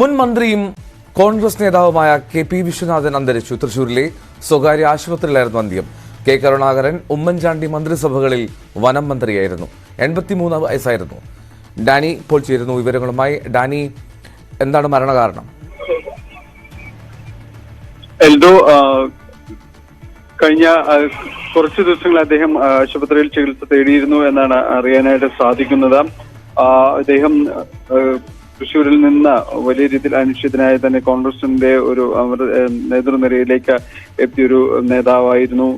മുൻ മന്ത്രിയും കോൺഗ്രസ് നേതാവുമായ കെ പി വിശ്വനാഥൻ അന്തരിച്ചു തൃശൂരിലെ സ്വകാര്യ ആശുപത്രിയിലായിരുന്നു അന്ത്യം. കെ കരുണാകരൻ ഉമ്മൻചാണ്ടി മന്ത്രിസഭകളിൽ വനം മന്ത്രിയായിരുന്നു. എൺപത്തിമൂന്ന് വയസ്സായിരുന്നു. ഡാനി ഇപ്പോൾ ചേരുന്നു വിവരങ്ങളുമായി. ഡാനി എന്താണ് മരണകാരണം? എൽദോ കഴിഞ്ഞ കുറച്ച് ദിവസങ്ങൾ അദ്ദേഹം ആശുപത്രിയിൽ ചികിത്സ തേടിയിരുന്നു എന്നാണ് അറിയാനായിട്ട് സാധിക്കുന്നത്. അദ്ദേഹം തൃശ്ശൂരിൽ നിന്ന് വലിയ രീതിയിൽ അനിശ്ചിതനായ തന്നെ കോൺഗ്രസിന്റെ ഒരു നേതൃനിരയിലേക്ക് എത്തിയൊരു നേതാവായിരുന്നു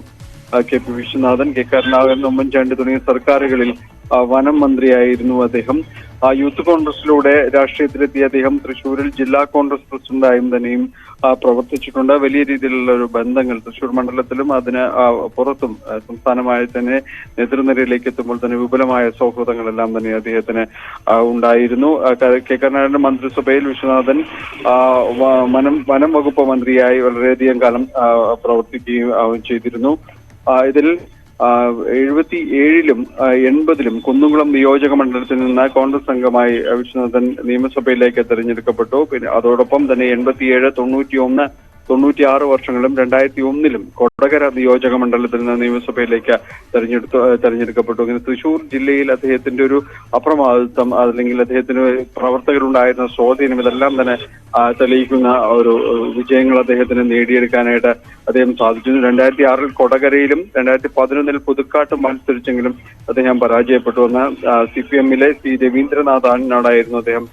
K P Viswanathan K Karunakaran Oommen Chandy തുടങ്ങിയ സർക്കാരുകളിൽ വനം മന്ത്രിയായിരുന്നു അദ്ദേഹം. ആ യൂത്ത് കോൺഗ്രസിലൂടെ രാഷ്ട്രീയത്തിലെത്തിയ അദ്ദേഹം തൃശൂരിൽ ജില്ലാ കോൺഗ്രസ് പ്രസിഡന്റായും തന്നെയും പ്രവർത്തിച്ചിട്ടുണ്ട്. വലിയ രീതിയിലുള്ള ഒരു ബന്ധങ്ങൾ തൃശൂർ മണ്ഡലത്തിലും അതിന് പുറത്തും സംസ്ഥാനമായി തന്നെ നേതൃനിരയിലേക്ക് എത്തുമ്പോൾ തന്നെ വിപുലമായ സൗഹൃദങ്ങളെല്ലാം തന്നെ അദ്ദേഹത്തിന് ഉണ്ടായിരുന്നു. ക- കെ കരുണാകരന്റെ മന്ത്രിസഭയിൽ വിശ്വനാഥൻ വനം വനം വകുപ്പ് മന്ത്രിയായി വളരെയധികം കാലം പ്രവർത്തിക്കുകയും ചെയ്തിരുന്നു. ഇതിൽ എഴുപത്തി ഏഴിലും എൺപതിലും കുന്നുകുളം നിയോജക മണ്ഡലത്തിൽ നിന്ന് കോൺഗ്രസ് അംഗമായി വിശ്വനാഥൻ നിയമസഭയിലേക്ക് തെരഞ്ഞെടുക്കപ്പെട്ടു. പിന്നെ അതോടൊപ്പം തന്നെ എൺപത്തിയേഴ് തൊണ്ണൂറ്റി ഒന്ന് തൊണ്ണൂറ്റി ആറ് വർഷങ്ങളിലും രണ്ടായിരത്തി ഒന്നിലും കൊടകര നിയോജക മണ്ഡലത്തിൽ നിന്ന് നിയമസഭയിലേക്ക് തെരഞ്ഞെടുത്തു തെരഞ്ഞെടുക്കപ്പെട്ടു. ഇങ്ങനെ തൃശൂർ ജില്ലയിൽ അദ്ദേഹത്തിന്റെ ഒരു അപ്രമാദിത്വം അല്ലെങ്കിൽ അദ്ദേഹത്തിന് പ്രവർത്തകരുണ്ടായിരുന്ന സ്വാധീനം ഇതെല്ലാം തന്നെ തെളിയിക്കുന്ന ഒരു വിജയങ്ങൾ അദ്ദേഹത്തിന് നേടിയെടുക്കാനായിട്ട് അദ്ദേഹം സാധിച്ചു രണ്ടായിരത്തി ആറിൽ കൊടകരയിലും രണ്ടായിരത്തി പതിനൊന്നിൽ പുതുക്കാട്ട് മത്സരിച്ചെങ്കിലും അദ്ദേഹം പരാജയപ്പെട്ടു എന്ന് സി പി എമ്മിലെ സി രവീന്ദ്രനാഥാനായിരുന്നു അദ്ദേഹം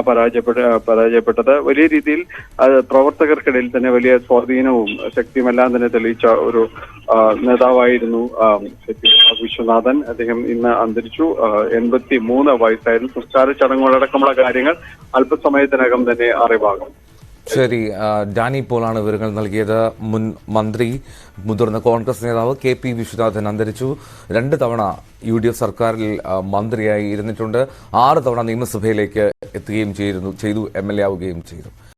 പരാജയപ്പെട്ട പരാജയപ്പെട്ടത്. വലിയ രീതിയിൽ പ്രവർത്തകർക്കിടയിൽ തന്നെ വലിയ സ്വാധീനവും ശക്തിയും എല്ലാം തന്നെ തെളിയിച്ച ഒരു നേതാവായിരുന്നു വിശ്വനാഥൻ. അദ്ദേഹം ഇന്ന് അന്തരിച്ചു. എൺപത്തി മൂന്ന് വയസ്സായിരുന്നു. സംസ്കാര ചടങ്ങുകളടക്കമുള്ള കാര്യങ്ങൾ അല്പസമയത്തിനകം തന്നെ അറിവാകും. ശരി ഡാനി പോളാണ് വിവരങ്ങൾ നൽകിയത്. മുൻ മന്ത്രി മുതിർന്ന കോൺഗ്രസ് നേതാവ് കെ പി വിശ്വനാഥൻ അന്തരിച്ചു. രണ്ട് തവണ യു ഡി എഫ് സർക്കാരിൽ മന്ത്രിയായി ഇരുന്നിട്ടുണ്ട്. ആറ് തവണ നിയമസഭയിലേക്ക് എത്തുകയും ചെയ്തിരുന്നു ചെയ്തു എം എൽ എ ആവുകയും ചെയ്തു.